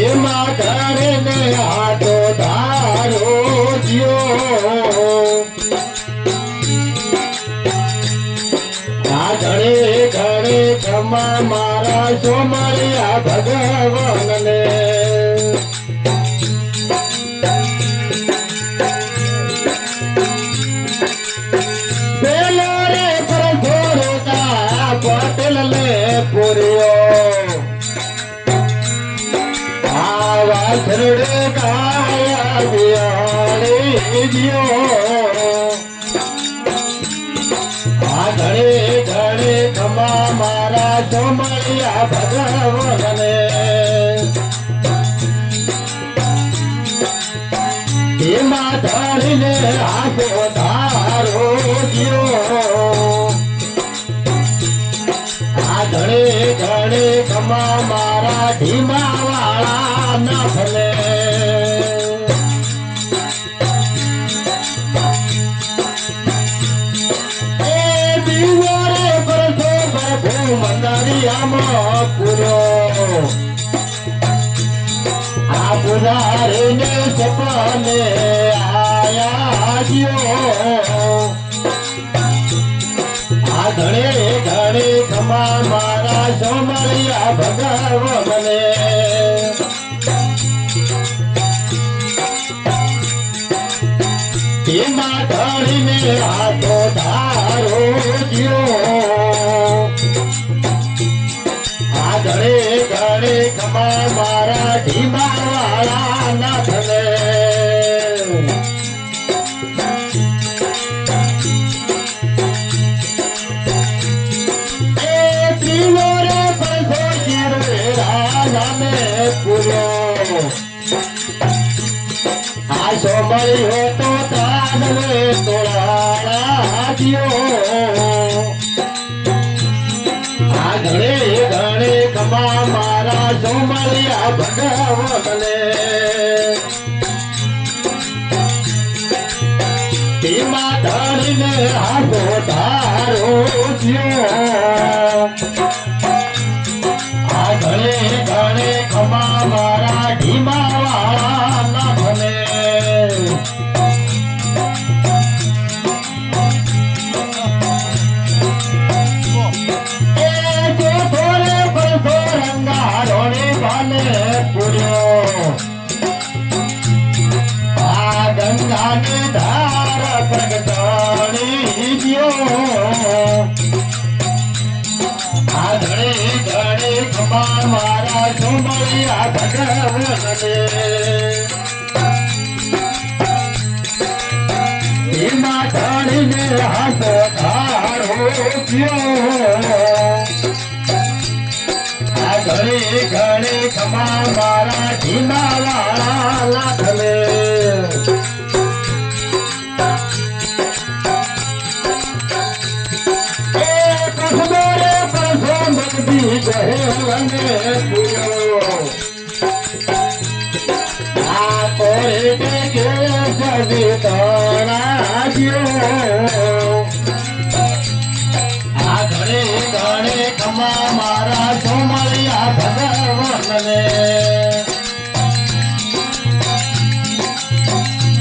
એમાં ઘરે ને ધારો જ્યો આ ઘડે ઘડે ખમા મારા સોમરિયા ભગવાનને છરડે કાયા બિયાણી દિયો આ ધણે ઘડે ખમા મારા ચોમળિયા ભગવાનને એમાં ધરીને આખો મારા ધીમા વાળા ના ભલે પુજારીને સપને આયા જ્યો આ ઘડે ઘડે ખમા મારા સોમરિયા ભગવને તેમાં ઢળીને હાથો ધારો મારા ઢીમા પૂર્યો આ સોમળી હો તો તાનવે તોળાળા જ્યો આ ઘડે ઘડે ખમા મારા સોમળિયા ભગવને તેમાં ધણીને હાથો ધારો જ્યો આ ઘડે સોમળિયા ભગવને એમાં ઢળીને હાથો ધારો આ ઘડે ઘડે ખમા મારા ઢીમા વાળા લાખલે કે સદી તણા જ્યો ઘડે ખમા મારા સોમળિયા ભગવને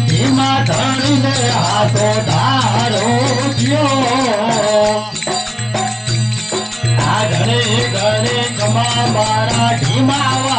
ભીમા ધણીને હાથો ધારો થયો આ ઘડે ઘડે ખમા મારા ઢીમા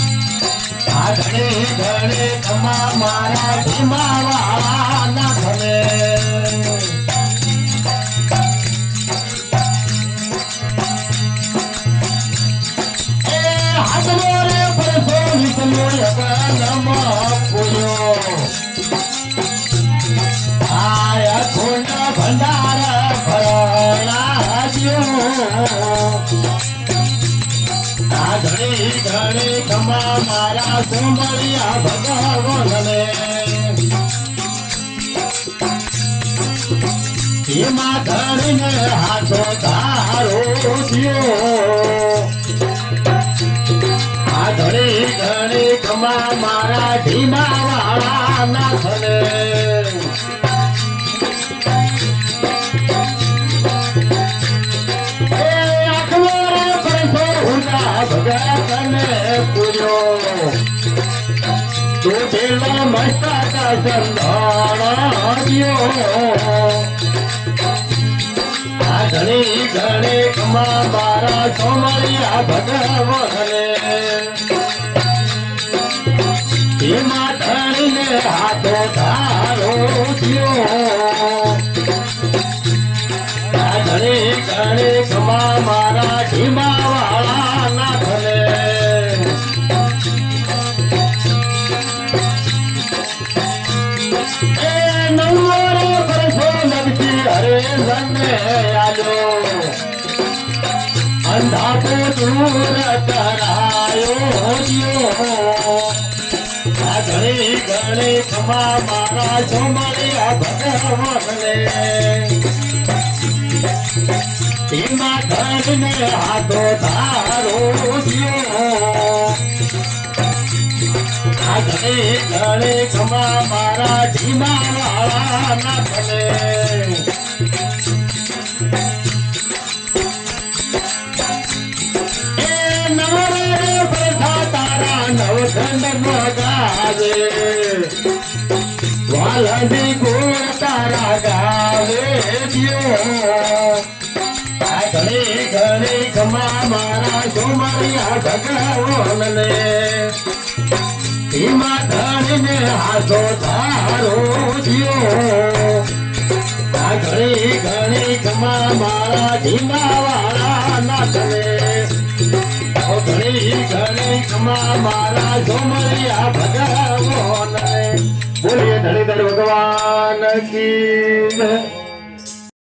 ઘડે ઘડે ખમા મારા રે ધણી ધણી ખમા મારા સુંબળિયા ભગવાનને. એમાં ધણીને હાથો ધારો થયો. આ ધણી ધણી ખમા મારા ઢીમા વાળા નાથને. ઊંડા ભગતને પૂર્યો તૂટેલો મસ્તક સંધાણ્યો આ ઘણી ઘણી કમા મારા સોમળિયા ભગવને એમાં ધણીને મારા અંધાપો દૂર કરાયો આ ઘણી ઘણી ખમા મારા ચોમલિયા ભગવાનને એમાં ધનને હાથો ધારો ઘણી ઘણી ખમા મારા ધીમા વાળા નાથને એ વાલંદી ગોળ તારા ગાવે ઘણી ઘણી ખમા મારા સોમરિયા ભગવાનને એમાં ધણીને હાથો ધારો દિયો આ ઘણી ઘણી કમા મારા ધીમા વાળા નાથને ઓ ઘણી ઘણી કમા મારા સોમરિયા ભગવાન બોલીએ ધણી ધણી ભગવાન કી.